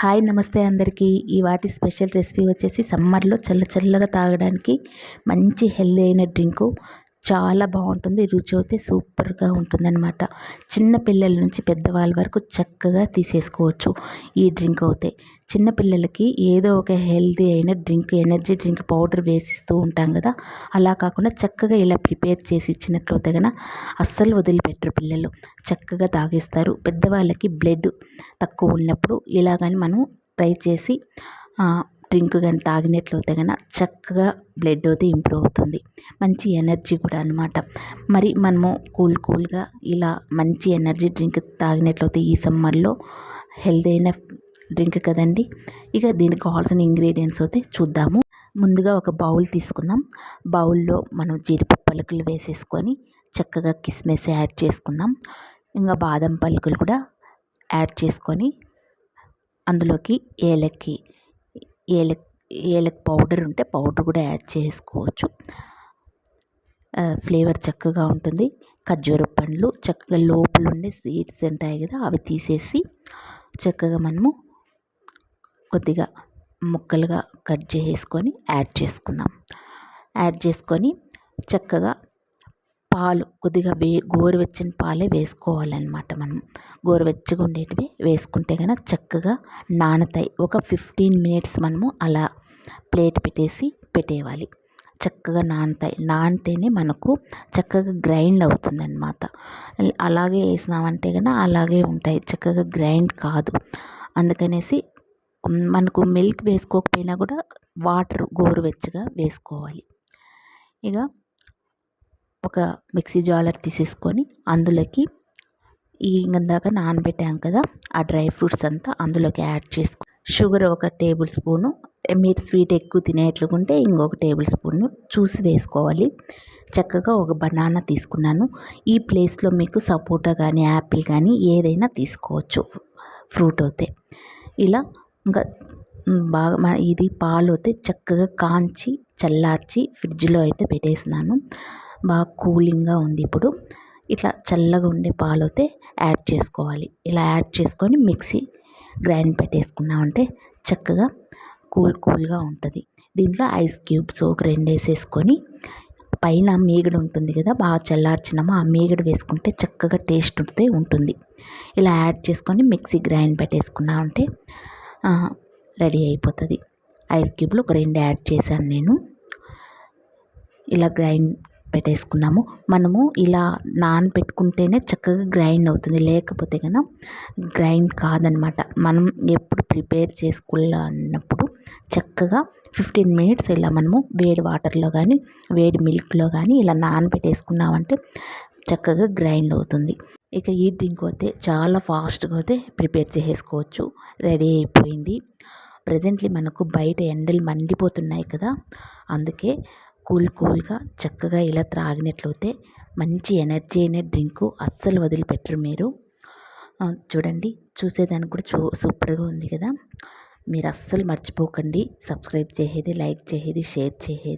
Hi నమస్తే అందరికీ. ఈ వాటి స్పెషల్ రెసిపీ వచ్చేసి సమ్మర్లో చల్ల చల్లగా తాగడానికి మంచి హెల్దీ అయిన డ్రింకు చాలా బాగుంటుంది. రుచి అయితే సూపర్గా ఉంటుందన్నమాట. చిన్నపిల్లల నుంచి పెద్దవాళ్ళ వరకు చక్కగా తీసేసుకోవచ్చు ఈ డ్రింక్ అయితే. చిన్నపిల్లలకి ఏదో ఒక హెల్తీ అయిన డ్రింక్ ఎనర్జీ డ్రింక్ పౌడర్ వేసిస్తూ ఉంటాం కదా. అలా కాకుండా చక్కగా ఇలా ప్రిపేర్ చేసి ఇచ్చినట్లయితే కనుక అస్సలు వదిలిపెట్టరు పిల్లలు. చక్కగా తాగేస్తారు. పెద్దవాళ్ళకి బ్లడ్ తక్కువ ఉన్నప్పుడు ఇలా కానీ మనం ట్రై చేసి డ్రింక్ కానీ తాగినట్లయితే కనుక చక్కగా బ్లడ్ అయితే ఇంప్రూవ్ అవుతుంది. మంచి ఎనర్జీ కూడా అనమాట మరి మనము కూల్ కూల్గా ఇలా మంచి ఎనర్జీ డ్రింక్ తాగినట్లయితే ఈ సమ్మర్లో హెల్తీ అయిన డ్రింక్ కదండి. ఇక దీనికి కావాల్సిన ఇంగ్రీడియంట్స్ అయితే చూద్దాము. ముందుగా ఒక బౌల్ తీసుకుందాం. బౌల్లో మనం జీడిపప్పు పలుకులు వేసేసుకొని చక్కగా కిస్మిస్ యాడ్ చేసుకుందాం. ఇంకా బాదం పలుకులు కూడా యాడ్ చేసుకొని అందులోకి ఏలక్కి ఏలక్ ఏలక్ పౌడర్ ఉంటే పౌడర్ కూడా యాడ్ చేసుకోవచ్చు. ఫ్లేవర్ చక్కగా ఉంటుంది. ఖర్జూర పండ్లు చక్కగా లోపల ఉండే సీడ్స్ ఉంటాయి కదా అవి తీసేసి చక్కగా మనము కొద్దిగా ముక్కలుగా కట్ చేసుకొని యాడ్ చేసుకుందాం. యాడ్ చేసుకొని చక్కగా పాలు కొద్దిగా వే గోరువెచ్చని పాలే వేసుకోవాలన్నమాట మనం. గోరువెచ్చగా ఉండేటివి వేసుకుంటే కనుక చక్కగా నానతాయి. ఒక ఫిఫ్టీన్ మినిట్స్ మనము అలా ప్లేట్ పెట్టేసి పెట్టేయాలి. చక్కగా నానతాయి. నానితేనే మనకు చక్కగా గ్రైండ్ అవుతుంది అనమాట అలాగే వేసినామంటే కనుక అలాగే ఉంటాయి. చక్కగా గ్రైండ్ కాదు. అందుకనేసి మనకు మిల్క్ వేసుకోకపోయినా కూడా వాటర్ గోరువెచ్చగా వేసుకోవాలి. ఇక ఒక మిక్సీ జాలర్ తీసేసుకొని అందులోకి ఈ ఇందాక నానబెట్టాం కదా ఆ డ్రై ఫ్రూట్స్ అంతా అందులోకి యాడ్ చేసుకో షుగర్ ఒక టేబుల్ స్పూను మీరు స్వీట్ ఎక్కువ తినేట్లుగుంటే ఇంకొక టేబుల్ స్పూన్ చూసి వేసుకోవాలి. చక్కగా ఒక బనానా తీసుకున్నాను. ఈ ప్లేస్లో మీకు సపోటా కానీ యాపిల్ కానీ ఏదైనా తీసుకోవచ్చు ఫ్రూట్ అయితే. ఇలా ఇంకా బాగా ఇది పాలు అయితే చక్కగా కాంచి చల్లార్చి ఫ్రిడ్జ్లో అయితే పెట్టేసినాను. బాగా కూలింగ్గా ఉంది ఇప్పుడు. ఇట్లా చల్లగా ఉండే పాలు అయితే యాడ్ చేసుకోవాలి. ఇలా యాడ్ చేసుకొని మిక్సీ గ్రైండ్ పెట్టేసుకున్నామంటే చక్కగా కూల్ కూల్గా ఉంటుంది. దీంట్లో ఐస్ క్యూబ్స్ ఒక రెండు వేసేసుకొని పైన మీగడ ఉంటుంది కదా బాగా చల్లార్చినామో ఆ మీగడ వేసుకుంటే చక్కగా టేస్ట్ ఉంటే ఉంటుంది. ఇలా యాడ్ చేసుకొని మిక్సీ గ్రైండ్ పెట్టేసుకున్నామంటే రెడీ అయిపోతుంది. ఐస్ క్యూబ్లు ఒక రెండు యాడ్ చేశాను నేను. ఇలా గ్రైండ్ పెట్టేసుకుందాము. మనము ఇలా నానబెట్టుకుంటేనే చక్కగా గ్రైండ్ అవుతుంది. లేకపోతే కనుక గ్రైండ్ కాదనమాట. మనం ఎప్పుడు ప్రిపేర్ చేసుకోవాలన్నప్పుడు చక్కగా ఫిఫ్టీన్ మినిట్స్ ఇలా మనము వేడి వాటర్లో కానీ వేడి మిల్క్లో కానీ ఇలా నానబెట్టేసుకున్నామంటే చక్కగా గ్రైండ్ అవుతుంది. ఇక ఈ డ్రింక్ అయితే చాలా ఫాస్ట్గా అయితే ప్రిపేర్ చేసేసుకోవచ్చు. రెడీ అయిపోయింది. ప్రజెంట్లీ మనకు బయట ఎండలు మండిపోతున్నాయి కదా. అందుకే కూల్ కూల్గా చక్కగా ఇలా త్రాగినట్లయితే మంచి ఎనర్జీ అయిన డ్రింకు అస్సలు వదిలిపెట్టరు మీరు. చూడండి చూసేదానికి కూడా చూ సూపర్గా ఉంది కదా. మీరు అస్సలు మర్చిపోకండి. సబ్స్క్రైబ్ చేసేది లైక్ చేసేది షేర్ చేసేది.